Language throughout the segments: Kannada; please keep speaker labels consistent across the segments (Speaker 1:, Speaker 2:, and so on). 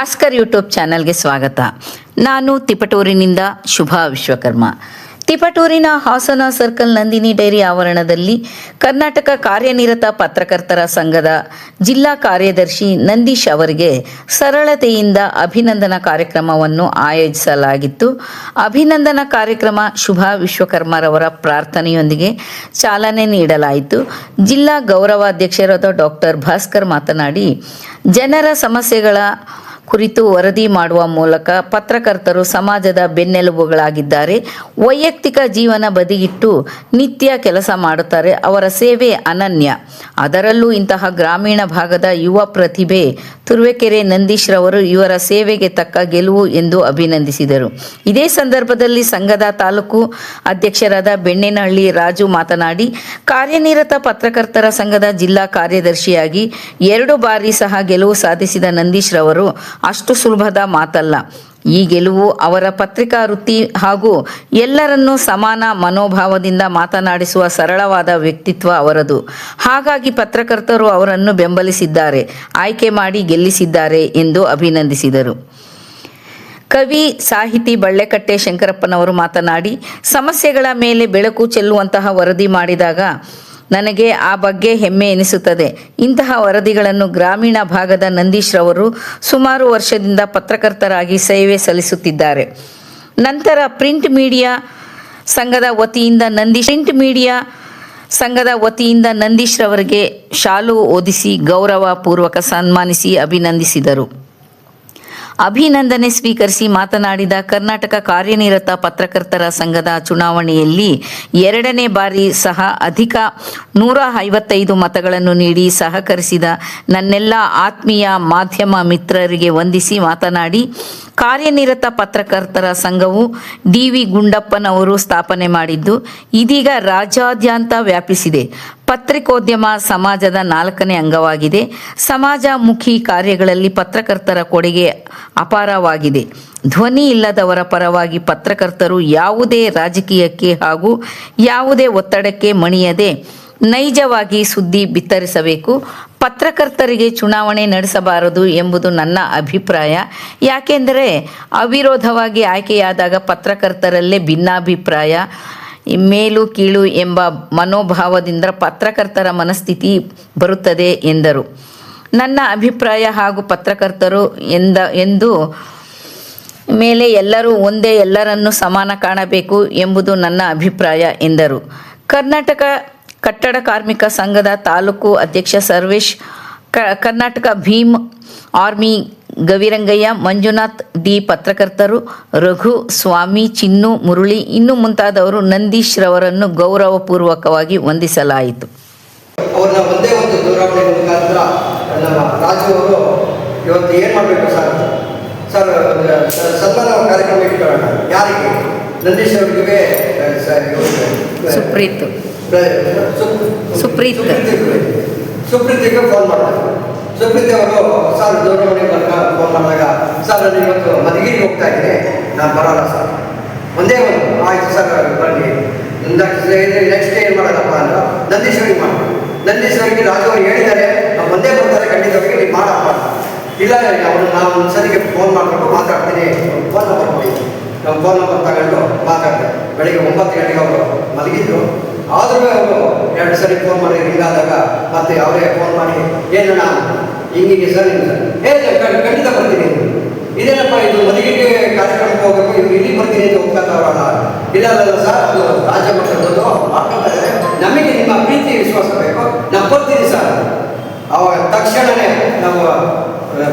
Speaker 1: ಭಾಸ್ಕರ್ ಯೂಟ್ಯೂಬ್ ಚಾನಲ್ಗೆ ಸ್ವಾಗತ. ನಾನು ತಿಪಟೂರಿನಿಂದ ಶುಭಾ ವಿಶ್ವಕರ್ಮ. ತಿಪಟೂರಿನ ಹಾಸನ ಸರ್ಕಲ್ ನಂದಿನಿ ಡೈರಿ ಆವರಣದಲ್ಲಿ ಕರ್ನಾಟಕ ಕಾರ್ಯನಿರತ ಪತ್ರಕರ್ತರ ಸಂಘದ ಜಿಲ್ಲಾ ಕಾರ್ಯದರ್ಶಿ ನಂದೀಶ್ ಅವರಿಗೆ ಸರಳತೆಯಿಂದ ಅಭಿನಂದನಾ ಕಾರ್ಯಕ್ರಮವನ್ನು ಆಯೋಜಿಸಲಾಗಿತ್ತು. ಅಭಿನಂದನಾ ಕಾರ್ಯಕ್ರಮ ಶುಭಾ ವಿಶ್ವಕರ್ಮರವರ ಪ್ರಾರ್ಥನೆಯೊಂದಿಗೆ ಚಾಲನೆ ನೀಡಲಾಯಿತು. ಜಿಲ್ಲಾ ಗೌರವಾಧ್ಯಕ್ಷರಾದ ಡಾಕ್ಟರ್ ಭಾಸ್ಕರ್ ಮಾತನಾಡಿ, ಜನರ ಸಮಸ್ಯೆಗಳ ಕುರಿತು ವರದಿ ಮಾಡುವ ಮೂಲಕ ಪತ್ರಕರ್ತರು ಸಮಾಜದ ಬೆನ್ನೆಲುಬುಗಳಾಗಿದ್ದಾರೆ. ವೈಯಕ್ತಿಕ ಜೀವನ ಬದಿಗಿಟ್ಟು ನಿತ್ಯ ಕೆಲಸ ಮಾಡುತ್ತಾರೆ ಅವರ ಸೇವೆ ಅನನ್ಯ. ಅದರಲ್ಲೂ ಇಂತಹ ಗ್ರಾಮೀಣ ಭಾಗದ ಯುವ ಪ್ರತಿಭೆ ತುರುವೇಕೆರೆ ನಂದೀಶ್ ರವರು ಇವರ ಸೇವೆಗೆ ತಕ್ಕ ಗೆಲುವು ಎಂದು ಅಭಿನಂದಿಸಿದರು. ಇದೇ ಸಂದರ್ಭದಲ್ಲಿ ಸಂಘದ ತಾಲೂಕು ಅಧ್ಯಕ್ಷರಾದ ಬೆಣ್ಣೆನಹಳ್ಳಿ ರಾಜು ಮಾತನಾಡಿ, ಕಾರ್ಯನಿರತ ಪತ್ರಕರ್ತರ ಸಂಘದ ಜಿಲ್ಲಾ ಕಾರ್ಯದರ್ಶಿಯಾಗಿ ಎರಡು ಬಾರಿ ಸಹ ಗೆಲುವು ಸಾಧಿಸಿದ ನಂದೀಶ್ ರವರು ಅಷ್ಟು ಸುಲಭದ ಮಾತಲ್ಲ. ಈ ಗೆಲುವು ಅವರ ಪತ್ರಿಕಾ ವೃತ್ತಿ ಹಾಗೂ ಎಲ್ಲರನ್ನೂ ಸಮಾನ ಮನೋಭಾವದಿಂದ ಮಾತನಾಡಿಸುವ ಸರಳವಾದ ವ್ಯಕ್ತಿತ್ವ ಅವರದು. ಹಾಗಾಗಿ ಪತ್ರಕರ್ತರು ಅವರನ್ನು ಬೆಂಬಲಿಸಿದ್ದಾರೆ, ಆಯ್ಕೆ ಮಾಡಿ ಗೆಲ್ಲಿಸಿದ್ದಾರೆ ಎಂದು ಅಭಿನಂದಿಸಿದರು. ಕವಿ, ಸಾಹಿತಿ ಬಳ್ಳೆಕಟ್ಟೆ ಶಂಕರಪ್ಪನವರು ಮಾತನಾಡಿ, ಸಮಸ್ಯೆಗಳ ಮೇಲೆ ಬೆಳಕು ಚೆಲ್ಲುವಂತಹ ವರದಿ ಮಾಡಿದಾಗ ನನಗೆ ಆ ಬಗ್ಗೆ ಹೆಮ್ಮೆ ಎನಿಸುತ್ತದೆ. ಇಂತಹ ವರದಿಗಳನ್ನು ಗ್ರಾಮೀಣ ಭಾಗದ ನಂದೀಶ್ ರವರು ಸುಮಾರು ವರ್ಷದಿಂದ ಪತ್ರಕರ್ತರಾಗಿ ಸೇವೆ ಸಲ್ಲಿಸುತ್ತಿದ್ದಾರೆ. ನಂತರ ಪ್ರಿಂಟ್ ಮೀಡಿಯಾ ಸಂಘದ ವತಿಯಿಂದ ನಂದೀಶ್ ಪ್ರಿಂಟ್ ಮೀಡಿಯಾ ಸಂಘದ ವತಿಯಿಂದ ನಂದೀಶ್ ರವರಿಗೆ ಶಾಲು ಓದಿಸಿ ಗೌರವ ಪೂರ್ವಕ ಸನ್ಮಾನಿಸಿ ಅಭಿನಂದಿಸಿದರು. ಅಭಿನಂದನೆ ಸ್ವೀಕರಿಸಿ ಮಾತನಾಡಿದ ಕರ್ನಾಟಕ ಕಾರ್ಯನಿರತ ಪತ್ರಕರ್ತರ ಸಂಘದ ಚುನಾವಣೆಯಲ್ಲಿ ಎರಡನೇ ಬಾರಿ ಸಹ ಅಧಿಕ ನೂರ ಐವತ್ತೈದು ಮತಗಳನ್ನು ನೀಡಿ ಸಹಕರಿಸಿದ ನನ್ನೆಲ್ಲ ಆತ್ಮೀಯ ಮಾಧ್ಯಮ ಮಿತ್ರರಿಗೆ ವಂದಿಸಿ ಮಾತನಾಡಿ, ಕಾರ್ಯನಿರತ ಪತ್ರಕರ್ತರ ಸಂಘವು ಡಿ ವಿ ಗುಂಡಪ್ಪನವರು ಸ್ಥಾಪನೆ ಮಾಡಿದ್ದು ಇದೀಗ ರಾಜ್ಯಾದ್ಯಂತ ವ್ಯಾಪಿಸಿದೆ. ಪತ್ರಿಕೋದ್ಯಮ ಸಮಾಜದ ನಾಲ್ಕನೇ ಅಂಗವಾಗಿದೆ. ಸಮಾಜಮುಖಿ ಕಾರ್ಯಗಳಲ್ಲಿ ಪತ್ರಕರ್ತರ ಕೊಡುಗೆ ಅಪಾರವಾಗಿದೆ. ಧ್ವನಿ ಇಲ್ಲದವರ ಪರವಾಗಿ ಪತ್ರಕರ್ತರು ಯಾವುದೇ ರಾಜಕೀಯಕ್ಕೆ ಹಾಗೂ ಯಾವುದೇ ಒತ್ತಡಕ್ಕೆ ಮಣಿಯದೆ ನೈಜವಾಗಿ ಸುದ್ದಿ ಬಿತ್ತರಿಸಬೇಕು. ಪತ್ರಕರ್ತರಿಗೆ ಚುನಾವಣೆ ನಡೆಸಬಾರದು ಎಂಬುದು ನನ್ನ ಅಭಿಪ್ರಾಯ. ಯಾಕೆಂದರೆ ಅವಿರೋಧವಾಗಿ ಆಯ್ಕೆಯಾದಾಗ ಪತ್ರಕರ್ತರಲ್ಲೇ ಭಿನ್ನಾಭಿಪ್ರಾಯ. ಮೇಲು ಕೀಳು ಎಂಬ ಮನೋಭಾವದಿಂದ ಪತ್ರಕರ್ತರ ಮನಸ್ಥಿತಿ ಬರುತ್ತದೆ ಎಂದರು. ನನ್ನ ಅಭಿಪ್ರಾಯ ಹಾಗೂ ಪತ್ರಕರ್ತರು ಎಂದ, ಎಂದು ಮೇಲೆ ಎಲ್ಲರೂ ಒಂದೇ ಎಲ್ಲರನ್ನು ಸಮಾನ ಕಾಣಬೇಕು ಎಂಬುದು ನನ್ನ ಅಭಿಪ್ರಾಯ ಎಂದರು. ಕರ್ನಾಟಕ ಕಟ್ಟಡ ಕಾರ್ಮಿಕ ಸಂಘದ ತಾಲೂಕು ಅಧ್ಯಕ್ಷ ಸರ್ವೇಶ್ ಕರ್ನಾಟಕ ಭೀಮ್ ಆರ್ಮಿ ಗವಿರಂಗಯ್ಯ ಮಂಜುನಾಥ್ ಡಿ ಪತ್ರಕರ್ತರು ರಘು ಸ್ವಾಮಿ ಚಿನ್ನು ಮುರುಳಿ ಇನ್ನು ಮುಂತಾದವರು ನಂದೀಶ್ ರವರನ್ನು ಗೌರವಪೂರ್ವಕವಾಗಿ ವಂದಿಸಲಾಯಿತು.
Speaker 2: ಅವ್ರನ್ನ ಒಂದೇ ಒಂದು ದೂರವಾಣಿ ಮುಖಾಂತರ ನಮ್ಮ ರಾಜು ಅವರು ಇವತ್ತು ಏನು ಮಾಡಬೇಕು ಸರ್? ಸರ್ ಸನ್ಮಾನ ಕಾರ್ಯಕ್ರಮ ಇಟ್ಕೊಳ್ಳೋಣ. ಯಾರಿಗೆ? ನಂದೀಶ್ ಅವರಿಗೆ
Speaker 1: ಸುಪ್ರೀತ್. ಸುಪ್ರೀತ್.
Speaker 2: ಸುಪ್ರೀತಿಗೆ ಫೋನ್ ಮಾಡಿದೆ ಸುಪ್ರೀತಿ ಅವರು ಸರ್, ದೂರವಾಣಿ ಮೂಲಕ ಫೋನ್ ಮಾಡಿದಾಗ, ಸರ್, ನಾನು ಇವತ್ತು ಮಧುಗಿರಿಗೆ ಹೋಗ್ತಾ ಇದ್ದೀನಿ. ನಾನು ಬರೋಲ್ಲ ಸರ್. ಒಂದೇ ಒಂದು, ಆಯ್ತು ಸರ್ ಬನ್ನಿ. ನೆಕ್ಸ್ಟ್ ಏನು ಮಾಡೋದಪ್ಪ ಅಂದ್ರೆ, ನಂದೀಶ್ವರಿಗೆ ಮಾಡಿ. ನಂದೀಶ್ವರಿಗೆ ರಾಜು ಹೇಳಿದ್ದಾರೆ ನಾವು ಒಂದೇ ಬರ್ತಾರೆ ಖಂಡಿತವಾಗಿ ನೀವು ಮಾಡಪ್ಪ. ಇಲ್ಲ ಅವನು ನಾವು ಒಂದು ಸರಿಗೆ ಫೋನ್ ಮಾಡಿಕೊಂಡು ಮಾತಾಡ್ತೀನಿ. ಫೋನ್ ನಂಬರ್ ಕೊಡಿ. ನಮ್ಮ ಫೋನ್ ನಂಬರ್ ತಗೊಂಡು ಮಾತಾಡಿದೆ. ಬೆಳಿಗ್ಗೆ ಒಂಬತ್ತು ಗಂಟೆಗೆ ಅವರು ಮಲಗಿದ್ರು. ಆದರೂ ಅವರು ಎರಡು ಸರಿ ಫೋನ್ ಮಾಡಿ ಹಿಂಗಾದಾಗ ಮತ್ತೆ ಅವರೇ ಫೋನ್ ಮಾಡಿ ಏನಣ್ಣ ಹಿಂಗಿಗೆ ಸರ್ ಸರ್. ಏ ಖಂಡಿತ ಬರ್ತೀನಿ. ಇದೇನಪ್ಪ, ಇದು ಮದುವೆಗೆ ಕಾರ್ಯಕ್ರಮಕ್ಕೆ ಹೋಗಬೇಕು ಇವ್ರು ಇಲ್ಲಿ ಬರ್ತೀನಿ ಅಂತ ಹೋಗ್ತಾರಲ್ಲ ಇಲ್ಲ ಅಲ್ಲ ಸರ್, ಅದು ರಾಜ್ಯ ಮಟ್ಟದ್ದು ನಮಗೆ ನಿಮ್ಮ ಪ್ರೀತಿ ವಿಶ್ವಾಸ ಬೇಕು. ನಾವು ಬರ್ತೀನಿ, ಸರ್. ಅವಾಗ ತಕ್ಷಣವೇ ನಮ್ಮ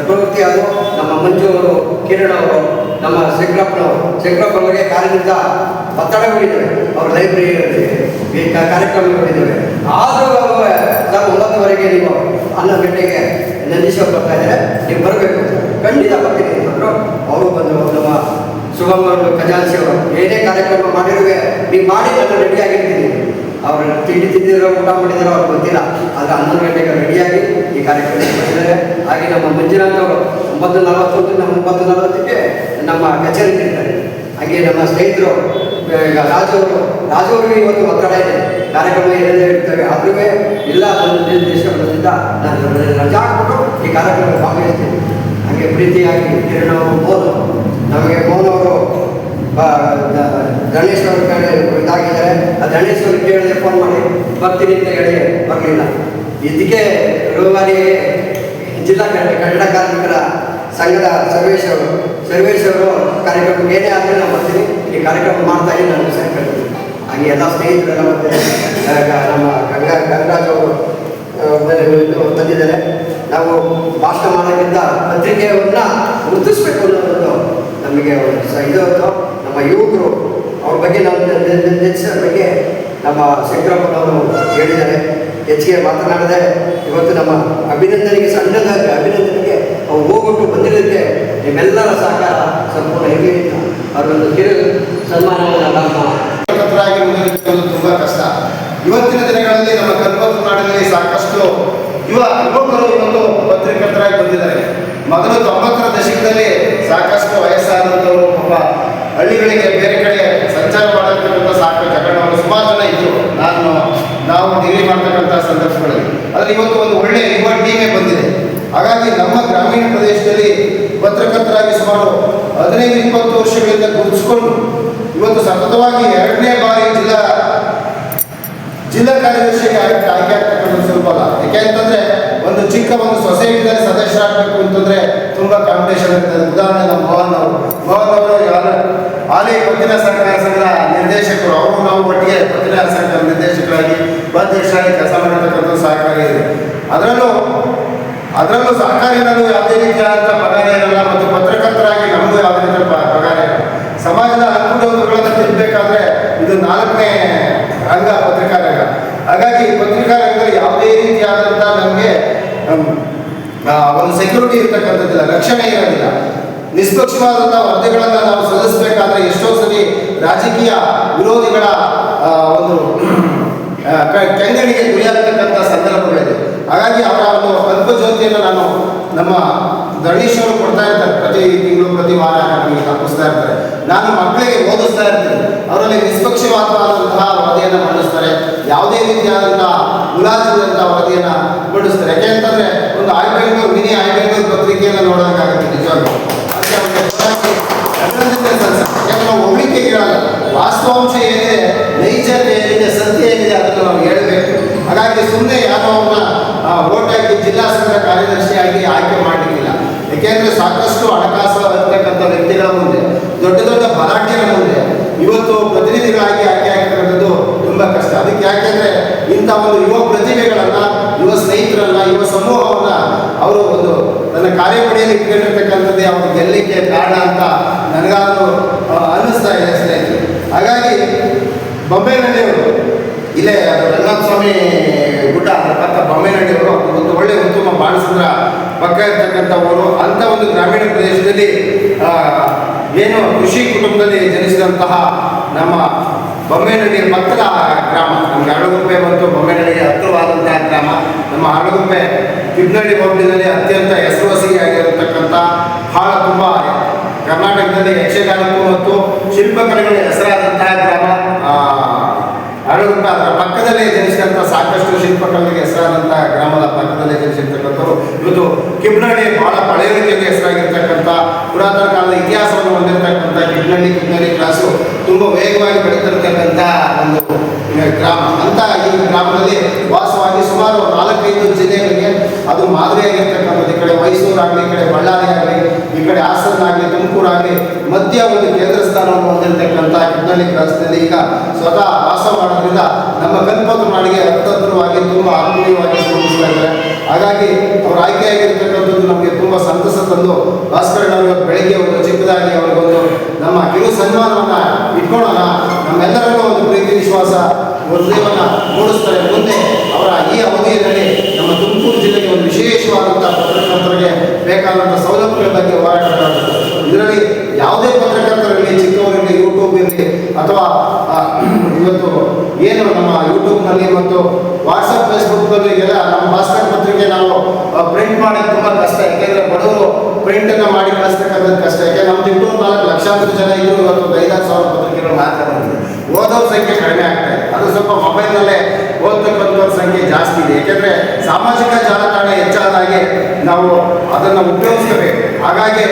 Speaker 2: ಪ್ರವೃತ್ತಿ ಅದು, ನಮ್ಮ ಮಂಜು ಅವರು, ಕಿರಣ್ ಅವರು, ನಮ್ಮ ಶಂಕರಪ್ಪನವರು, ಶಂಕರಪ್ಪನವರಿಗೆ ಕಾರ್ಯದಿಂದ ಒತ್ತಡಗಳಿದ್ದಾವೆ ಅವ್ರ ಲೈಬ್ರರಿಯಲ್ಲಿ ಕಾರ್ಯಕ್ರಮಗಳಿದ್ದಾರೆ ಆದರೂ ಸರ್, ಒಂಬತ್ತುವರೆಗೆ ನೀವು ಹನ್ನೊಂದು ಗಂಟೆಗೆ ನಂದೀಶ್ ಅವ್ರು ಬರ್ತಾ ಇದ್ದಾರೆ. ನೀವು ಬರಬೇಕು. ಖಂಡಿತ ಬರ್ತೀನಿ. ಅಂತಂದ್ರು ಅವರು ಬಂದು ನಮ್ಮ ಅವರು ಖಜಾನ್ಸಿ ಅವರು, ಏನೇ ಕಾರ್ಯಕ್ರಮ ಮಾಡಿರುವೆ, ನೀವು ಮಾಡಿ ನಾನು ರೆಡಿ ಆಗಿರ್ತೀನಿ. ಅವರು ತಿಂಡಿ ತಿಂದಿರೋ, ಊಟ ಮಾಡಿದಾರೋ ಅವ್ರಿಗೆ ಗೊತ್ತಿಲ್ಲ. ಆದರೆ ಹನ್ನೊಂದು ಗಂಟೆಗೆ ರೆಡಿಯಾಗಿ ಈ ಕಾರ್ಯಕ್ರಮ ಮಾಡಿದ್ದಾರೆ ಹಾಗೆ ನಮ್ಮ ಮಂಜುನಾಥ್ ಅವರು ಒಂಬತ್ತು ನಲವತ್ತೊಂದು ನಮ್ಮ ಒಂಬತ್ತು ನಲವತ್ತಕ್ಕೆ ನಮ್ಮ ಕಚೇರಿ ಇರ್ತಾರೆ ಹಾಗೆ ನಮ್ಮ ಸ್ನೇಹಿತರು, ಈಗ ರಾಜವರು ಅವರು, ರಾಜು ಅವರಿಗೆ ಇವತ್ತು ಒತ್ತಡ ಇದೆ. ಕಾರ್ಯಕ್ರಮ ಏನೇನು ಇರ್ತವೆ ಆದ್ರೂ ಇಲ್ಲ ದೇಶಗಳಿಂದ ನಾನು ರಜಾ ಹಾಕ್ಬಿಟ್ಟು ಈ ಕಾರ್ಯಕ್ರಮ ಭಾಗವಹಿಸ್ತೀನಿ. ಹಾಗೆ ಪ್ರೀತಿಯಾಗಿ ಕಿರಣ್ ಅವರು ಮೋಹನ್ ನಮಗೆ ಮೋನವರು ಅವರು ಗಣೇಶ್ ಅವ್ರ ಕಡೆ ಇದಾಗಿದ್ದಾರೆ. ಆ ಗಣೇಶ್ ಅವ್ರಿಗೆ ಕೇಳಿದೆ ಫೋನ್ ಮಾಡಿ. ಬರ್ತೀನಿ ಅಂತ ಹೇಳಿ ಬರಲಿಲ್ಲ. ಇದಕ್ಕೆ ರವಿವಾರಿ ಜಿಲ್ಲಾ ಕನ್ನಡ ಕಾರ್ಮಿಕರ ಸಂಘದ ಸರ್ವೇಶ್ ಅವರು, ಸರ್ವೇಶ್ ಕಾರ್ಯಕ್ರಮಕ್ಕೆ ಏನೇ ಆದರೆ ನಾನು ಬರ್ತೀನಿ. ಈ ಕಾರ್ಯಕ್ರಮ ಮಾಡ್ತಾ ಇದ್ದೀನಿ ನಾನು ಸೇರ್ಕೊಳ್ತೀನಿ ಹಾಗೆ ಎಲ್ಲ ಸ್ನೇಹಿತರೆಲ್ಲ ನಮ್ಮ ಗಂಗಾ ಗಂಗರಾಜ್ ಅವರು ಬಂದಿದ್ದಾರೆ ನಾವು ಭಾಷಣ ಮಾಡೋಕ್ಕಿಂತ ಪತ್ರಿಕೆಯನ್ನು ಗುರುತಿಸ್ಬೇಕು ಅನ್ನೋದು ನಮಗೆ ಇದು. ನಮ್ಮ ಯುವಕರು ಅವ್ರ ಬಗ್ಗೆ ನಾವು ನೆಚ್ಚಿನ ಬಗ್ಗೆ ನಮ್ಮ ಶಂಕರಪ್ಪನವರು ಹೇಳಿದ್ದಾರೆ ಹೆಚ್ಚಿಗೆ ಮಾತನಾಡದೆ ಇವತ್ತು ನಮ್ಮ ಅಭಿನಂದನೆಗೆ ಸಣ್ಣದಾಗಿ ಅಭಿನಂದನೆಗೆ ಅವ್ರು ಹೋಗ್ಬಿಟ್ಟು ಬಂದಿರೋದಕ್ಕೆ ನಿಮ್ಮೆಲ್ಲರ ಸಹಕಾರ ಸಂಪೂರ್ಣ ಹೇಗೆ ಅವರೊಂದು ಕಿರು ಸನ್ಮಾನವನ್ನು ನಮ್ಮ
Speaker 3: ಪತ್ರಕರ್ತರಾಗಿ ಮುಂದಿರುವುದು ತುಂಬಾ ಕಷ್ಟ. ಇವತ್ತಿನ ದಿನಗಳಲ್ಲಿ ನಮ್ಮ ನಾಡಿನಲ್ಲಿ ಸಾಕಷ್ಟು ಯುವ ಯುವಕರು ಇವತ್ತು ಪತ್ರಕರ್ತರಾಗಿ ಬಂದಿದ್ದಾರೆ. ಮೊದಲು ತೊಂಬತ್ತರ ದಶಕದಲ್ಲಿ ಸಾಕಷ್ಟು ವಯಸ್ಸಾದಂಥವರು ಒಬ್ಬ ಹಳ್ಳಿಗಳಿಗೆ ಬೇರೆ ಕಡೆ ಸಂಚಾರ ಮಾಡತಕ್ಕಂಥ ಸಾಕಷ್ಟು ಜಗಳವರು ಸುಮಾರು ಜನ ಇದ್ದರು ನಾನು, ನಾವು ಡಿಗ್ರಿ ಮಾಡ್ತಕ್ಕಂಥ ಸಂದರ್ಭಗಳಲ್ಲಿ. ಆದರೆ ಇವತ್ತು ಒಂದು ಒಳ್ಳೆಯ ಯುವ ಟೀಮೇ ಬಂದಿದೆ. ಹಾಗಾಗಿ ನಮ್ಮ ಗ್ರಾಮೀಣ ಪ್ರದೇಶದಲ್ಲಿ ಪತ್ರಕರ್ತರಾಗಿ ಸುಮಾರು ಹದಿನೈದು, ಇಪ್ಪತ್ತು ವರ್ಷಗಳಿಂದ ಗುರುತಿಸಿಕೊಂಡು ಇವತ್ತು ಸತತವಾಗಿ ಎರಡನೇ ಬಾರಿ ಜಿಲ್ಲಾ ಜಿಲ್ಲಾ ಕಾರ್ಯದರ್ಶಿಗೆ ಆಯ್ಕೆ ಆಗ್ತಕ್ಕಂಥ ಸ್ವಲ್ಪ ಅಲ್ಲ. ಯಾಕೆ ಅಂತಂದ್ರೆ ಒಂದು ಚಿಕ್ಕ ಒಂದು ಸೊಸೈಟಿನಲ್ಲಿ ಸದಸ್ಯರಾಗಬೇಕು ಅಂತಂದ್ರೆ ತುಂಬಾ ಕಾಂಪಿಟೇಷನ್ ಇರ್ತದೆ. ಉದಾಹರಣೆ ನಮ್ಮ ಮೋಹನ್ ಅವರು. ಮೋಹನ್ ಅವರು ಹಾಲಿ ಪತ್ತಿನ ಸರ್ಕಾರ ಸಂಘದ ನಿರ್ದೇಶಕರು. ಅವರು ನಾವು ಒಟ್ಟಿಗೆ ಪತ್ತಿನ ಸಂಘದ ನಿರ್ದೇಶಕರಾಗಿ, ಉಪಾಧ್ಯಕ್ಷರಾಗಿ ಕೆಲಸ ಮಾಡಿರ್ತಕ್ಕಂಥ ಸಹಕಾರಿ ಇದೆ. ಅದರಲ್ಲೂ ಅದರಲ್ಲೂ ಸಹಕಾರಿನಲ್ಲೂ ಯಾವುದೇ ರೀತಿಯಾದಂಥ ಪಗಾರ ಇರಲ್ಲ ಮತ್ತು ಪತ್ರಕರ್ತರಾಗಿ ನಮಗೂ ಯಾವುದೇ ರೀತಿಯ ಪ- ಪಗಾರ ಇರಲ್ಲ ಸಮಾಜದ ಅನುಕೂಲಗಳನ್ನು ತಿದ್ದಬೇಕಾದ್ರೆ ಇದು ನಾಲ್ಕನೇ ರಂಗ ಪತ್ರಿಕಾ ರಂಗ ಹಾಗಾಗಿ ಪತ್ರಿಕಾ ರಂಗದಲ್ಲಿ ಯಾವುದೇ ರೀತಿಯಾದಂಥ ನಮಗೆ ಒಂದು ಸೆಕ್ಯೂರಿಟಿ ಇರ್ತಕ್ಕಂಥದ್ದಿಲ್ಲ ರಕ್ಷಣೆ ಇರೋದಿಲ್ಲ. ನಿಷ್ಪಕ್ಷವಾದಂತಹ ವರದಿಗಳನ್ನು ನಾವು ಸಲ್ಲಿಸಬೇಕಾದ್ರೆ ಎಷ್ಟೋ ಸರಿ ರಾಜಕೀಯ ವಿರೋಧಿಗಳ ಒಂದು ಕೆಂಗಣಿಗೆ ಗುರಿಯಾಗತಕ್ಕಂಥ ಸಂದರ್ಭಗಳಿದೆ. ಹಾಗಾಗಿ ಅವರ ಒಂದು ಅಲ್ಪ ಜ್ಯೋತಿಯನ್ನು ನಾನು ನಮ್ಮ ಧರಣೀಶ್ ಅವರು ಕೊಡ್ತಾ ಇರ್ತಾರೆ. ಪ್ರತಿ ತಿಂಗಳು, ಪ್ರತಿ ವಾರ ನಮಗೆ ಇರ್ತಾರೆ. ನಾನು ಮಕ್ಕಳಿಗೆ ಓದಿಸ್ತಾ ಇರ್ತೀನಿ. ಅವರಲ್ಲಿ ನಿಷ್ಪಕ್ಷವಾದಂತಹ ವರದಿಯನ್ನು ಮಂಡಿಸ್ತಾರೆ. ಯಾವುದೇ ರೀತಿಯಾದಂತಹ ಮುಲಾಜಿದಂತಹ ವರದಿಯನ್ನು ಮಂಡಿಸ್ತಾರೆ ಯಾಕೆ ಅಂತಂದ್ರೆ ಒಂದು I Bengaluru mini I Bengaluru ಪತ್ರಿಕೆಯನ್ನು ನೋಡೋದಕ್ಕಾಗುತ್ತೆ ನಿಜವಾಗ್ಲೂ. ನಾವು ಒಬ್ಳಿಕೆ ಹೇಳಲ್ಲ ವಾಸ್ತವಾಂಶ ಏನಿದೆ, ನೈಜತೆ ಏನಿದೆ, ಸತ್ಯ ಏನಿದೆ ಅದನ್ನು ನಾವು ಹೇಳಬೇಕು. ಹಾಗಾಗಿ ಸುಮ್ಮನೆ ಯಾರೋ ಅವ್ರನ್ನ ವೋಟ್ ಹಾಕಿ ಜಿಲ್ಲಾ ಸಂಘದ ಕಾರ್ಯದರ್ಶಿಯಾಗಿ ಆಯ್ಕೆ ಮಾಡಲಿಕ್ಕಿಲ್ಲ. ಯಾಕೆಂದ್ರೆ ಸಾಕಷ್ಟು ಹಣಕಾಸು ಇರ್ತಕ್ಕಂಥ ವ್ಯಕ್ತಿಗಳ ಮುಂದೆ, ದೊಡ್ಡ ದೊಡ್ಡ ಬಲಾಢ್ಯರ ಮುಂದೆ ಇವತ್ತು ಪ್ರತಿನಿಧಿಗಳಾಗಿ ಆಯ್ಕೆ ಆಗ್ತಕ್ಕಂಥದ್ದು ತುಂಬಾ ಕಷ್ಟ. ಅದಕ್ಕೆ ಯಾಕೆಂದ್ರೆ ಇಂಥ ಒಂದು ಯುವ ಯುವ ಸಮೂಹವನ್ನ ಅವರು ಒಂದು ತನ್ನ ಕಾರ್ಯಪಡೆಯಲ್ಲಿ ಇಟ್ಕೊಂಡಿರ್ತಕ್ಕಂಥದ್ದೇ ಅವರು ಗೆಲ್ಲಲಿಕ್ಕೆ ಕಾರಣ ಅಂತ ನನಗಾದರೂ ಅನ್ನಿಸ್ತಾ ಇದೆ ಸ್ನೇಹಿತರೆ ಹಾಗಾಗಿ ಬೊಂಬೆನಹಳ್ಳಿಯವರು ಇಲ್ಲೇ ರಂಗನಾಥ ಸ್ವಾಮಿ ಗುಡ್ಡ ಅರ್ಥ ಬೊಂಬೆನಹಳ್ಳಿಯವರು ಒಂದು ಒಳ್ಳೆ ಉತ್ತಮ ಬಾಣಸಂದ್ರ ಪಕ್ಕ ಇರ್ತಕ್ಕಂಥವರು ಅಂಥ ಒಂದು ಗ್ರಾಮೀಣ ಪ್ರದೇಶದಲ್ಲಿ ಏನು ಕೃಷಿ ಕುಟುಂಬದಲ್ಲಿ ಜನಿಸಿದಂತಹ ನಮ್ಮ ಬೊಮ್ಮೆನಹಳ್ಳಿ ಪಕ್ಕದ ಗ್ರಾಮ. ನಮಗೆ ಅರಳುಗುಪ್ಪೆ ಮತ್ತು ಬೊಮ್ಮೆನಹಳ್ಳಿಗೆ ಹತ್ತಿರವಾದಂತಹ ಗ್ರಾಮ. ನಮ್ಮ ಅರಳುಗುಪ್ಪೆ ಕಿಬ್ನಳ್ಳಿ ಹೋಬಳಿನಲ್ಲಿ ಅತ್ಯಂತ ಹೆಸರುವಾಸಿಯಾಗಿರತಕ್ಕಂಥ ಬಹಳ ತುಂಬ ಕರ್ನಾಟಕದಲ್ಲಿ ಯಕ್ಷಗಾನಕ್ಕೂ ಮತ್ತು ಶಿಲ್ಪಕಲೆಗಳಿಗೆ ಹೆಸರಾದಂತಹ ಗ್ರಾಮ. ಆ, ಅರಳುಗುಪ್ಪೆ ಅದರ ಪಕ್ಕದಲ್ಲೇ ಜನಿಸಿದಂಥ ಸಾಕಷ್ಟು ಶಿಲ್ಪಕಲೆಗೆ ಹೆಸರಾದಂತಹ ಗ್ರಾಮದ ಪಕ್ಕದಲ್ಲೇ ಜನಿಸಿರ್ತಕ್ಕಂಥವ್ರು. ಇವತ್ತು ಕಿಬ್ನಳ್ಳಿ ಬಹಳ ಪಳೆಯುಳಿಕೆಗೆ ಹೆಸರಾಗಿರ್ತಕ್ಕಂಥ ಪುರಾತನ ಕಾಲದ ಇತಿಹಾಸವನ್ನು ಹೊಂದಿರತಕ್ಕಂಥ ಕಿಬ್ನಳ್ಳಿ ಕಿಬ್ನಳ್ಳಿ ಕ್ಲಾಸು ತುಂಬ ವೇಗವಾಗಿ ಬೆಳೀತಿರ್ತಕ್ಕಂಥ ಒಂದು ಗ್ರಾಮ. ಅಂತ ಈ ಗ್ರಾಮದಲ್ಲಿ ವಾಸವಾಗಿ ಸುಮಾರು ನಾಲ್ಕೈದು ಜಿಲ್ಲೆಗಳಿಗೆ ಅದು ಮಾದರಿಯಾಗಿರ್ತಕ್ಕಂಥದ್ದು ಈ ಕಡೆ ಮೈಸೂರು ಆಗಲಿ ಈ ಕಡೆ ಬಳ್ಳಾರಿ ಆಗಲಿ ಈ ಕಡೆ ಹಾಸನ ಆಗಲಿ ತುಮಕೂರು ಆಗಲಿ ಮಧ್ಯ ಒಂದು ಕೇಂದ್ರ ಸ್ಥಾನವನ್ನು ಹೊಂದಿರತಕ್ಕಂಥ ಹಿನ್ನೆಲೆ ಕ್ರಾಸ್ನಲ್ಲಿ ಈಗ ಸ್ವತಃ ವಾಸ ಮಾಡೋದ್ರಿಂದ ನಮ್ಮ ಗಣಪತಿ ನಾಡಿಗೆ ಅತ್ಯಂತವಾಗಿ ತುಂಬ ಆತ್ಮೀಯವಾಗಿ ಸ್ಪಂದಿಸ್ತಾ ಇದ್ದಾರೆ ಹಾಗಾಗಿ ಅವರು ಆಯ್ಕೆಯಾಗಿರ್ತಕ್ಕಂಥದ್ದು ನಮಗೆ ತುಂಬ ಸಂತಸ ತಂದು ಭಾಸ್ಕರ್ ಬೆಳಗ್ಗೆ ಒಂದು ಚಿಕ್ಕದಾಗಿ ಅವರಿಗೊಂದು ನಮ್ಮ ಕಿರು ಸನ್ಮಾನವನ್ನು ಇಟ್ಕೊಳ್ಳೋಣ ನಮ್ಮೆಲ್ಲರಿಗೂ ಒಂದು ಪ್ರೀತಿ, ವಿಶ್ವಾಸ, ಹೃದಯವನ್ನು ಮೂಡಿಸ್ತಾರೆ. ಮುಂದೆ ಅವರ ಈ ಅವಧಿಯಲ್ಲಿ ನಮ್ಮ ತುಮಕೂರು ಜಿಲ್ಲೆಗೆ ಒಂದು ವಿಶೇಷವಾದಂಥ ಪತ್ರಕರ್ತರಿಗೆ ಬೇಕಾದಂಥ ಸೌಲಭ್ಯಗಳ ಬಗ್ಗೆ ಹೋರಾಟ ಇದರಲ್ಲಿ ಯಾವುದೇ ಪತ್ರಕರ್ತರಲ್ಲಿ, ಚಿಕ್ಕವರಲ್ಲಿ ಯೂಟ್ಯೂಬ್ ಇರಲಿ ಅಥವಾ ಇವತ್ತು ಏನು ನಮ್ಮ ಯೂಟ್ಯೂಬ್ನಲ್ಲಿ ಮತ್ತು ವಾಟ್ಸಪ್, ಫೇಸ್ಬುಕ್ನಲ್ಲಿ ಎಲ್ಲ ನಮ್ಮ ಭಾಸ್ಕರ್ ಪ್ರಿಂಟ್ ಮಾಡೋದು ತುಂಬ ಕಷ್ಟ. ಯಾಕೆಂದರೆ ಬಡವರು ಪ್ರಿಂಟನ್ನು ಮಾಡಿ ಕಳಿಸ್ತಕ್ಕಂಥದ್ದು ಕಷ್ಟ. ಯಾಕೆ ನಮ್ಮ ಚಿಕ್ಕೂರು ನಾಲ್ಕು ಲಕ್ಷಾಂತರ ಜನ ಇದ್ರು ಇವತ್ತು ಐದಾರು ಸಾವಿರ ಪತ್ರಿಕೆಗಳು ಮಾತ್ರ ಓದೋರ ಸಂಖ್ಯೆ ಕಡಿಮೆ ಆಗ್ತಾ ಇದೆ. ಅದು ಸ್ವಲ್ಪ ಮೊಬೈಲ್ನಲ್ಲೇ ಓದ್ತಕ್ಕಂಥವ್ರ ಸಂಖ್ಯೆ ಜಾಸ್ತಿ ಇದೆ. ಯಾಕೆಂದ್ರೆ ಸಾಮಾಜಿಕ ಜಾಲತಾಣ ಹೆಚ್ಚಾದ ಹಾಗೆ ನಾವು ಅದನ್ನು ಉಪಯೋಗಿಸ್ಕೋಬೇಕು. ಹಾಗಾಗಿ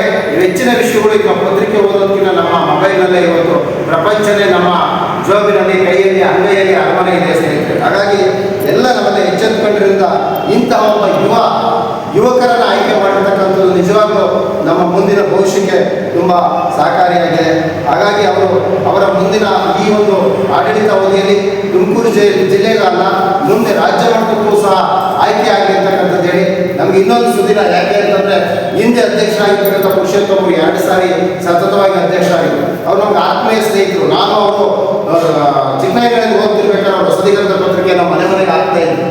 Speaker 3: ಹೆಚ್ಚಿನ ವಿಷಯಗಳು ಈಗ ಪತ್ರಿಕೆ ಓದೋದಕ್ಕಿಂತ ನಮ್ಮ ಮೊಬೈಲ್ನಲ್ಲೇ ಇವತ್ತು ಪ್ರಪಂಚನೇ ನಮ್ಮ ಜೋಬಿನಲ್ಲಿ, ಕೈಯಲ್ಲಿ, ಅಂಗೈಯಲ್ಲಿ ಅರಮನೆ ಇದೆ ಸ್ನೇಹಿತರೆ. ಹಾಗಾಗಿ ಎಲ್ಲ ನಮ್ಮನ್ನು ಎಚ್ಚೆತ್ತುಕೊಂಡಿರಿಂದ ಇಂತಹ ಒಬ್ಬ ಯುವ ಯುವಕರನ್ನು ಆಯ್ಕೆ ಮಾಡಿರ್ತಕ್ಕಂಥದ್ದು ನಿಜವಾಗ್ಲೂ ನಮ್ಮ ಮುಂದಿನ ಭವಿಷ್ಯಕ್ಕೆ ತುಂಬ ಸಹಕಾರಿಯಾಗಿದೆ. ಹಾಗಾಗಿ ಅವರು ಅವರ ಮುಂದಿನ ಈ ಒಂದು ಆಡಳಿತ ಅವಧಿಯಲ್ಲಿ ತುಮಕೂರು ಜಿ ಜಿಲ್ಲೆಗಲ್ಲ ಮುಂದೆ ರಾಜ್ಯ ಮಟ್ಟಕ್ಕೂ ಸಹ ಆಯ್ಕೆ ಆಗಲಿ ಹೇಳಿ ನಮ್ಗೆ ಇನ್ನೊಂದು ಸುದಿನ ಯಾಕೆ ಅಂತಂದ್ರೆ ಹಿಂದೆ ಅಧ್ಯಕ್ಷರಾಗಿರ್ತಕ್ಕಂಥ ಆಗಿರ್ತಕ್ಕಂಥ ಅವರು ಎರಡು ಸಾರಿ ಸತತವಾಗಿ ಅಧ್ಯಕ್ಷರಾಗಿದ್ದರು ಅವ್ರು ನಮ್ಗೆ ಆತ್ಮೀಯ ಸ್ನೇಹಿತರು. ನಾನು ಅವರು ಚಿಕ್ಕನಗರದಲ್ಲಿ ಓದ್ತಿರ್ಬೇಕಾದ್ರೆ ಅವರು ಹೊಸದಿಗಂತ ಪತ್ರಿಕೆ ನಮ್ಮ ಮನೆ ಮನೆಗೆ ಆಗ್ತಾ ಇದ್ರು.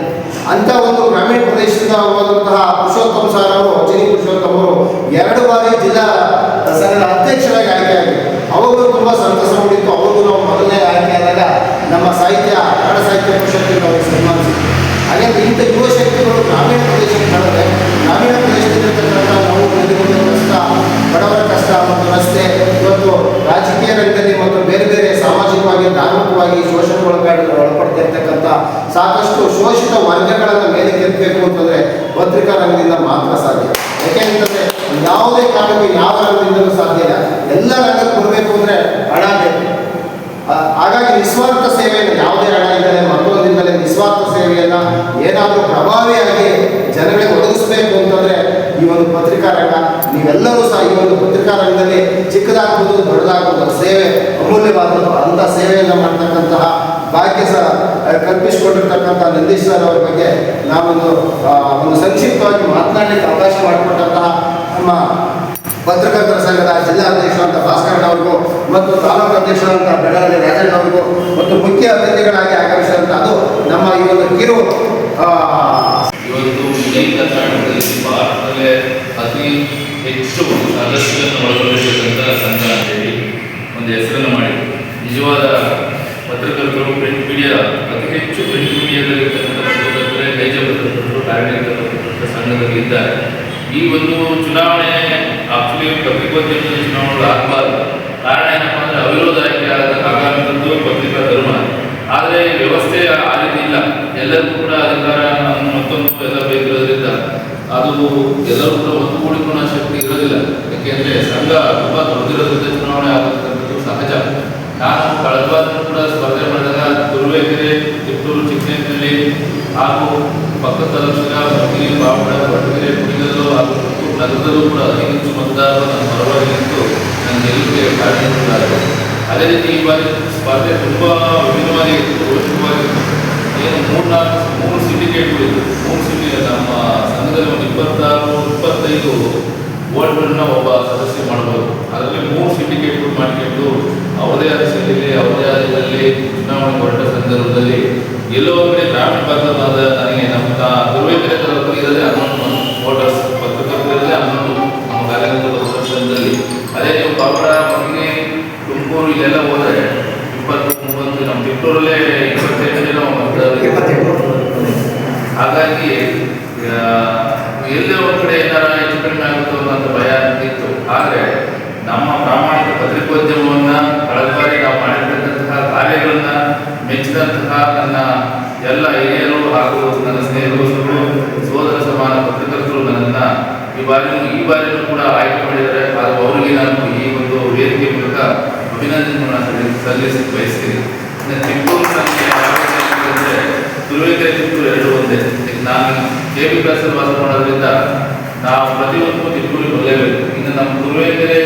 Speaker 3: ಅಂತ ಒಂದು ಗ್ರಾಮೀಣ ಪ್ರದೇಶದಿಂದ ಹೋದಂತಹ ಪುರುಷೋತ್ತಮ ಸರ್ ಅವರು ಚಿನಿ ಅವರು ಎರಡು ಬಾರಿ ಜಿಲ್ಲಾ ಸಂಘದ ಅಧ್ಯಕ್ಷರಾಗಿ ಆಯ್ಕೆಯಾಗಿದ್ದರು ಅವಾಗಲೂ ತುಂಬ ಸಂತಸ ಮೂಡಿತ್ತು ಅವಾಗೂ ನಾವು ಮೊದಲನೇ ಆಯ್ಕೆಯಾದಾಗ ನಮ್ಮ ಸಾಹಿತ್ಯ, ಕನ್ನಡ ಸಾಹಿತ್ಯ ಪರಿಷತ್ತಿಗೆ ಅವರಿಗೆ ಸನ್ಮಾನಿಸಿದ್ರು ಹಾಗೆ ಇಂಥ ಯುವ ಶಕ್ತಿಗಳು ಗ್ರಾಮೀಣ ಪ್ರದೇಶಕ್ಕೆ ಬರುತ್ತೆ. ಗ್ರಾಮೀಣ ಪ್ರದೇಶದಲ್ಲಿರ್ತಕ್ಕಂಥ ನಾವು ಕಷ್ಟ, ಬಡವರ ಕಷ್ಟ ಮತ್ತು ರಸ್ತೆ ಇವತ್ತು ರಾಜಕೀಯ ರಂಗದಲ್ಲಿ ಮತ್ತು ಬೇರೆ ಬೇರೆ ಸಾಮಾಜಿಕವಾಗಿ ಧಾರ್ಮಿಕವಾಗಿ ಶೋಷಣೆಗೊಳಗಾಡಿ ಒಳಪಡ್ತಿರ್ತಕ್ಕಂಥ ಸಾಕಷ್ಟು ಶೋಷಿತ ವರ್ಗಗಳನ್ನು ಮೇಲೆ ಕೆತ್ತಬೇಕು ಅಂತಂದರೆ ಪತ್ರಿಕಾ ರಂಗದಿಂದ ಮಾತ್ರ ಸಾಧ್ಯ ಯಾಕೆಂತಂದರೆ ಯಾವುದೇ ಕಾರಣಕ್ಕೂ ಯಾವ ರಂಗದಿಂದಲೂ ಸಾಧ್ಯ ಇಲ್ಲ ಎಲ್ಲ ರಂಗಕ್ಕೆ ಬರಬೇಕು ಅಂದರೆ ಹಣ ಬೇಕು ಆ, ಹಾಗಾಗಿ ನಿಸ್ವಾರ್ಥ ಸೇವೆಯನ್ನು ಯಾವುದೇ ಹಣ ಇಲ್ಲದೆ ಮತ್ತೊಂದಿಂದಲೇ ನಿಸ್ವಾರ್ಥ ಸೇವೆಯನ್ನು ಏನಾದರೂ ಪ್ರಭಾವಿಯಾಗಿ ಜನಗಳಿಗೆ ಒದಗಿಸಬೇಕು ಅಂತಂದರೆ ಈ ಒಂದು ಪತ್ರಿಕಾ ರಂಗ ನೀವೆಲ್ಲರೂ ಸಹ ಈ ಒಂದು ಪತ್ರಿಕಾ ರಂಗದಲ್ಲಿ ಚಿಕ್ಕದಾಗ್ಬೋದು ದೊಡ್ಡದಾಗ್ಬೋದು ಸೇವೆ ಅಮೂಲ್ಯವಾದದ್ದು ಅಂಥ ಸೇವೆಯನ್ನು ಮಾಡ್ತಕ್ಕಂತಹ ಭಾಗ್ಯ ಸಹ ಆ, ಕಲ್ಪಿಸಿಕೊಂಡಿರ್ತಕ್ಕಂಥ ನಂದೀಶ್ ಸರ್ ಅವರ ಬಗ್ಗೆ ನಾವೊಂದು ಒಂದು ಸಂಕ್ಷಿಪ್ತವಾಗಿ ಮಾತನಾಡಲಿಕ್ಕೆ ಅವಕಾಶ ಮಾಡಿಕೊಟ್ಟಂತಹ ನಮ್ಮ ಪತ್ರಕರ್ತರ ಸಂಘದ ಜಿಲ್ಲಾಧ್ಯಕ್ಷರಾದಂಥ ಭಾಸ್ಕರಣ್ಣ ಅವ್ರಿಗೂ ಮತ್ತು ತಾಲೂಕು ಅಧ್ಯಕ್ಷರಾದಂಥ ಬೆಳಗಾವಿ ರಾಜಣ್ಣ ಅವ್ರಿಗೂ ಮತ್ತು ಮುಖ್ಯ ಅತಿಥಿಗಳಾಗಿ ಆಗಮಿಸಿದಂಥ ಅದು ನಮ್ಮ ಈ ಒಂದು ಕಿರು
Speaker 4: ಇವತ್ತು ಕರ್ನಾಟಕದಲ್ಲಿ ಭಾರತದಲ್ಲೇ ಅತಿ ಹೆಚ್ಚು ಸದಸ್ಯರನ್ನು ಒಳಗೊಂಡಿರ್ತಕ್ಕಂಥ ಸಂಘ ಅಂತೇಳಿ ಒಂದು ಹೆಸರನ್ನು ಮಾಡಿ ನಿಜವಾದ ಪತ್ರಕರ್ತರು ಪ್ರಿಂಟ್ ಮೀಡಿಯಾ ಅತಿ ಹೆಚ್ಚು ಪ್ರಿಂಟ್ ಮೀಡಿಯಾದಲ್ಲಿರ್ತಕ್ಕಂಥ ನೈಜ ಪತ್ರಕರ್ತರು ಪತ್ರಕರ್ತರ ಸಂಘದಲ್ಲಿ ಇದ್ದಾರೆ. ಈ ಒಂದು ಚುನಾವಣೆ ಆಕ್ಚುಲಿ ಪತ್ರಿಕೋದ್ಯಮದ ಚುನಾವಣೆಗಳು ಆಗಬಾರ್ದು. ಕಾರಣ ಏನಪ್ಪ ಅಂದರೆ ಅವಿರೋಧ ಆಯ್ಕೆ ಆಗ ಆಗಾಮಿದ್ದು ಪತ್ರಿಕಾ ಧರ್ಮ. ಆದರೆ ವ್ಯವಸ್ಥೆ ಆ ರೀತಿ ಇಲ್ಲ. ಎಲ್ಲರಿಗೂ ಕೂಡ ಅಧಿಕಾರ ಮತ್ತೊಂದು ಎಲ್ಲ ಬೇಕಿರೋದ್ರಿಂದ ಅದು ಎಲ್ಲರೂ ಕೂಡ ಒತ್ತುಗೂಡಿಕೊಳ್ಳೋ ಶಕ್ತಿ ಇರೋದಿಲ್ಲ. ಯಾಕೆಂದ್ರೆ ಸಂಘ ತುಂಬಾ ದೊಡ್ಡದಿರೋದ್ರಿಂದ ಚುನಾವಣೆ ಸಹಜ ನಾನು ಕಳೆದ ಕೂಡ ಸ್ಪರ್ಧೆ ಮಾಡಿದಾಗ ತುರುವೇಕೆರೆ ತಿಪ್ಪೂರು ಚಿಕ್ಕನೇಕಳ್ಳಿ ಹಾಗೂ ಪಕ್ಕದ ತಾಲೂಕಿನ ಮುಗಿರಿ ಬಾವಡ ಬಡಗೆರೆ ಕುಣಿಗಲ್ಲು ಹಾಗೂ ನಗರದಲ್ಲೂ ಕೂಡ ಅತಿ ಹೆಚ್ಚು ಮತದಾರರು ನನ್ನ ನಿಂತು ನನ್ನ ಗೆಲುವಿಗೆ ಕಾರಣೀಭೂತರಾದರು ಅದೇ ರೀತಿ ಈ ಬಾರಿ ಸ್ಪರ್ಧೆ ತುಂಬ ವಿಭಿನ್ನವಾಗಿತ್ತು ರೋಚಕವಾಗಿತ್ತು ಏನು ಮೂರು ನಾಲ್ಕು ಮೂರು ಸಿಂಡಿಕೇಟ್ಗಳಿತ್ತು ಮೂರು ಸಿಂಡಿ ನಮ್ಮ ಸಂಘದಲ್ಲಿ ಒಂದು ಇಪ್ಪತ್ತಾರು, ಇಪ್ಪತ್ತೈದು ಓಟ್ಗಳನ್ನ ಒಬ್ಬ ಸದಸ್ಯ ಮಾಡಬಹುದು ಅದರಲ್ಲಿ ಮೂರು ಸಿಂಡಿಕೇಟ್ಗಳು ಮಾಡಿಕೊಂಡು ಅವರದೇ ಆದ ಶೈಲಿಯಲ್ಲಿ ಅವರದೇ ಆದ ಇದರಲ್ಲಿ ಚುನಾವಣೆ ಹೊರಟ ಸಂದರ್ಭದಲ್ಲಿ ಎಲ್ಲೋ ಒಂದು ಕಡೆ ಗ್ರಾಮೀಣ ಭಾಗದ ನನಗೆ ನಮ್ಮ ದುರ್ವೇಕರೆ ಇರೋದೇ ಹನ್ನೊಂದು ವೋಟರ್ಸ್ ಪತ್ರಕರ್ತರಲ್ಲೇ ಹನ್ನೊಂದು ನಮ್ಮ ಕಾರ್ಯಕರ್ತರ ಸಂದರ್ಭದಲ್ಲಿ ಅದೇ ನೀವು ಪಾಪಡ ಮೊನ್ನೆ ತುಮಕೂರು ಇಲ್ಲೆಲ್ಲ ಹೋದರೆ ಇಪ್ಪತ್ತು ಮೂವತ್ತು ನಮ್ಮ ಬೆಂಗಳೂರಲ್ಲೇ ಇಪ್ಪತ್ತೆಂಟು ಜನ ಹಾಗಾಗಿ ಎಲ್ಲೋ ಎಲ್ಲೇ ಒಂದು ಕಡೆ ಏನಾರ ಆಗುತ್ತೋ ಅನ್ನೋ ಭಯ ಇತ್ತು. ಆದರೆ ನಮ್ಮ ಪ್ರಾಮಾಣಿಕ ಪತ್ರಿಕೋದ್ಯಮವನ್ನ ಕಳೆದ ಬಾರಿ ನಾವು ಮಾಡಿರ್ತಕ್ಕಂತಹ ಕಾರ್ಯಗಳನ್ನ ಮೆಚ್ಚಿದಂತಹ ನನ್ನ ಎಲ್ಲ ಹಿರಿಯರು ಹಾಗೂ ನನ್ನ ಸ್ನೇಹಿತರು ಸೋದರ ಸಮಾನ ಪತ್ರಕರ್ತರು ನನ್ನ ಈ ಬಾರಿ ಈ ಬಾರಿನೂ ಕೂಡ ಆಯ್ಕೆ ಮಾಡಿದರೆ ಹಾಗೂ ಅವರಿಗೆ ನಾನು ಈ ಒಂದು ವೇದಿಕೆ ಮೂಲಕ ಅಭಿನಂದನೆಗಳನ್ನು ಸಲ್ಲಿ- ಸಲ್ಲಿಸಿ ಬಯಸ್ತೀನಿ. ತಿಪ್ಪೂರು ನನಗೆ ತುರುವೇಕೆರೆ ತಿಪ್ಪೂರು ಎರಡು ಒಂದೇ. ನಾನು ಕೆ ಬಿ ಕ್ಲಾಸಲ್ಲಿ ವಾಸ ಮಾಡೋದ್ರಿಂದ ನಾವು ಪ್ರತಿಯೊಂದು ತಿಪ್ಪೂರಿಗೆ ಬರಲೇಬೇಕು ಇನ್ನು ನಮ್ಮ ತುರುವೇಕೆರೆ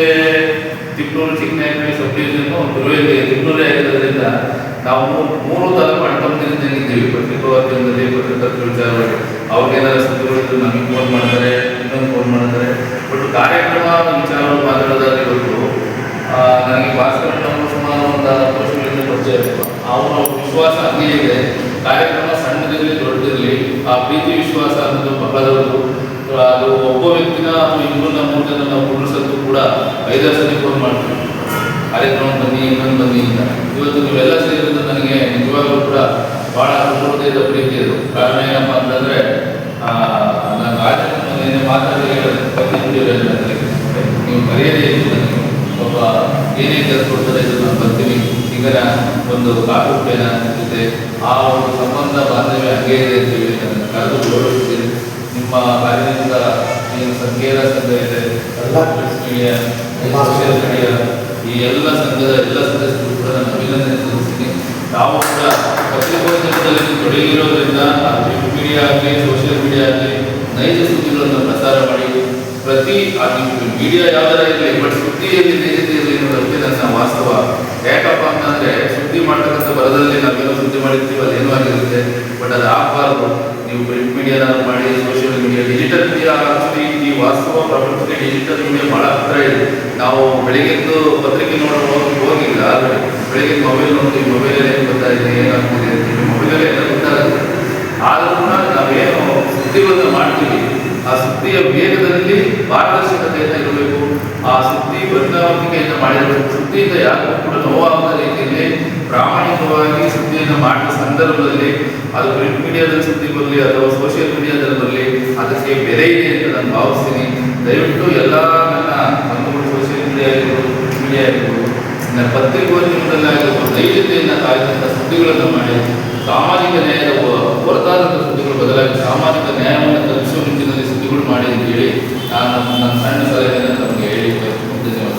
Speaker 4: ತಿಪ್ಪೂರು ಚಿಕ್ಕನಾಯಕನಹಳ್ಳಿ ಸಬ್ ಡಿವಿಷನ್ ತುರುವೇಕೆರೆ ತಿಪ್ಪೂರೇ ಆಗಿರೋದ್ರಿಂದ ನಾವು ಮೂರು- ತರ ಅಣ್ತಮ್ಮದಿಂದ ಇದ್ದೀವಿ ಪತ್ರಿಕೋದ್ಯಮದಲ್ಲಿ ಪತ್ರಕರ್ತರ ವಿಚಾರವಾಗಿ ಅವ್ರಿಗೇನಾದ್ರು ಸುದ್ದಿಗಳಿದ್ರು ನಮಗೆ ಫೋನ್ ಮಾಡ್ತಾರೆ ಇನ್ನೊಂದು ಫೋನ್ ಮಾಡ್ತಾರೆ ಬಟ್ ಕಾರ್ಯಕ್ರಮ ವಿಚಾರಗಳು ಮಾತಾಡೋದಾದ್ರೆ ಗೊತ್ತು ನನಗೆ ಭಾಸ್ಕರ್ ಅವರು ಸುಮಾರು ಒಂದು ಹತ್ತು ವರ್ಷಗಳಿಂದ ಪರಿಚಯ ಇತ್ತು ಅವರ ವಿಶ್ವಾಸ ಹಂಗೆ ಇದೆ ಕಾರ್ಯಕ್ರಮ ಸಣ್ಣದಿರಲಿ ದೊಡ್ಡದಿರಲಿ ಆ ಪ್ರೀತಿ ವಿಶ್ವಾಸ ಅನ್ನೋದು ಬಹಳ ದೊಡ್ಡದು ಅದು ಒಬ್ಬ ವ್ಯಕ್ತಿನ ಇಬ್ಬರನ್ನ ಮೂರು ಜನ ನಾವು ಕುಂಡ್ರಿಸೋದು ಕೂಡ ಐದಾರು ಸತಿ ಫೋನ್ ಮಾಡ್ತೀವಿ. ಕಾರ್ಯಕ್ರಮ ಬನ್ನಿ, ಇನ್ನೊಂದು ಬನ್ನಿ ಅಂತ. ಇವತ್ತು ನೀವೆಲ್ಲ ಸೇರಿದ್ದು ನನಗೆ ನಿಜವಾಗ್ಲೂ ಕೂಡ ಬಹಳ ಹೃದಯದ ಪ್ರೀತಿ ಅದು ಕಾರಣ ಏನಪ್ಪ ಅಂತಂದ್ರೆ ನಾನು ರಾಜ ಮಾತಾಡಿ ಹೇಳಿದ್ರೆ ನೀವು ಇತ್ತು ಒಬ್ಬ ಏನೇ ಕೆಲಸ ಕೊಡ್ತಾರೆ ಇದು ನಾನು ಬರ್ತೀನಿ. ಈಗ ಒಂದು ಕಾಫಿ ಪೇನ ಜೊತೆ ಆ ಒಂದು ಸಂಬಂಧ, ಬಾಂಧವ್ಯ ಹಂಗೆ ಇದೆ ಅಂತ ಹೇಳಿ ಕರೆದು ಗೌರವಿಸ್ತೀನಿ ನಿಮ್ಮ ಕಾರ್ಯದಿಂದ ಏನು ಸಂಘೇರ ಸಂಘ ಇದೆ ಸೋಷಿಯಲ್ ಮೀಡಿಯಾ ಈ ಎಲ್ಲ ಸಂಘದ ಎಲ್ಲ ಸದಸ್ಯರು ಕೂಡ ನಾನು ಅಭಿನಂದನೆ ಸಲ್ಲಿಸ್ತೀನಿ. ನಾವು ಕೂಡ ಪತ್ರಿಕೋದ್ಯಮದಲ್ಲಿ ತೊಡಗಿರೋದ್ರಿಂದ ಪ್ರಿಂಟ್ ಮೀಡಿಯಾ ಆಗಲಿ ಸೋಷಿಯಲ್ ಮೀಡಿಯಾ ಆಗಲಿ, ನೈಜ ಸುದ್ದಿಗಳನ್ನು ಪ್ರಸಾರ ಮಾಡಿ, ಪ್ರತಿ ಮೀಡಿಯಾ ಯಾವ್ದಾರ ಇರಲಿ ಬಟ್ ಸುದ್ದಿಯಲ್ಲಿ ನನ್ನ ವಾಸ್ತವ ಯಾಕಪ್ಪ ಅಂತಂದ್ರೆ ಸುದ್ದಿ ಮಾಡ್ತಕ್ಕಂಥ ಬರದಲ್ಲಿ ನಾವೇನೋ ಸುದ್ದಿ ಮಾಡಿರ್ತೀವಿ ಅದು ಏನೋ ಆಗಿರುತ್ತೆ ಬಟ್ ಅದು ಆಗಬಾರ್ದು ನೀವು ಪ್ರಿಂಟ್ ಮೀಡಿಯಾನ ಮಾಡಿ social media digital media actually ಈ ವಾಸ್ತವ ಪ್ರಪಂಚಕ್ಕೆ ಡಿಜಿಟಲ್ ಮೀಡಿಯಾ ಭಾಳ ಹತ್ರ ಇದೆ. ನಾವು ಬೆಳಿಗ್ಗೆದ್ದು ಪತ್ರಿಕೆ ನೋಡೋ ಹೋಗಿಲ್ಲ, ಆದರೆ ಬೆಳಿಗ್ಗೆ ಮೊಬೈಲ್ ನೋಡ್ತೀವಿ. ಮೊಬೈಲಲ್ಲಿ ಏನು ಗೊತ್ತಾಗಿದೆ ಏನಾಗ್ತಿದೆ ಅಂತ ಮೊಬೈಲಲ್ಲೇ ಎಲ್ಲ ಗೊತ್ತಾಗುತ್ತೆ. ಆದರೂ ಕೂಡ ನಾವೇನು ಸುದ್ದಿಗಳನ್ನು ಮಾಡ್ತೀವಿ. ಆ ಸುದ್ದಿಯ ವೇಗದಲ್ಲಿ ಪಾರದರ್ಶಕತೆಯನ್ನು ಇರಬೇಕು ಆ ಸುದ್ದಿ ಬದಲಾವಣೆಯನ್ನು ಮಾಡಿರಬೇಕು. ಸುದ್ದಿಯಿಂದ ಯಾರಿಗೂ ಕೂಡ ನೋವಾಗದ ರೀತಿಯಲ್ಲಿ ಪ್ರಾಮಾಣಿಕವಾಗಿ ಸುದ್ದಿಯನ್ನು ಮಾಡಿದ ಸಂದರ್ಭದಲ್ಲಿ, ಅದು ಪ್ರಿಂಟ್ ಮೀಡಿಯಾದಲ್ಲಿ ಸುದ್ದಿ ಬರಲಿ ಅಥವಾ ಸೋಷಿಯಲ್ ಮೀಡಿಯಾದಲ್ಲಿ ಬರಲಿ, ಅದಕ್ಕೆ ಬೆಲೆ ಇದೆ ಅಂತ ನಾನು ಭಾವಿಸ್ತೀನಿ. ದಯವಿಟ್ಟು ಎಲ್ಲ ನನ್ನ ಬಂಧುಗಳು ಸೋಷಿಯಲ್ ಮೀಡಿಯಾ ಆಗಿರ್ಬೋದು ಮೀಡಿಯಾ ಆಗಿರ್ಬೋದು, ನನ್ನ ಪತ್ರಿಕೋದ್ಯಮದಲ್ಲಿ ಆಗಿರ್ಬೋದು ನೈಜತೆಯನ್ನು ಕಾಯ್ದಂಥ ಸುದ್ದಿಗಳನ್ನು ಮಾಡಿ. ಸಾಮಾಜಿಕ ನ್ಯಾಯದ ಹೊರತಾದಂಥ ಸುದ್ದಿಗಳು ಬದಲಾಗಿ ಸಾಮಾಜಿಕ ನ್ಯಾಯವನ್ನು ತಲುಪಿಸುವ ನಿಟ್ಟಿನಲ್ಲಿ ಸುದ್ದಿಗಳು ಮಾಡಿ ಅಂತ ಹೇಳಿ ನಾನು ನನ್ನ ಸಣ್ಣ ಸಲಹೆಯನ್ನು ತಮಗೆ ಹೇಳಿ ಧನ್ಯವಾದ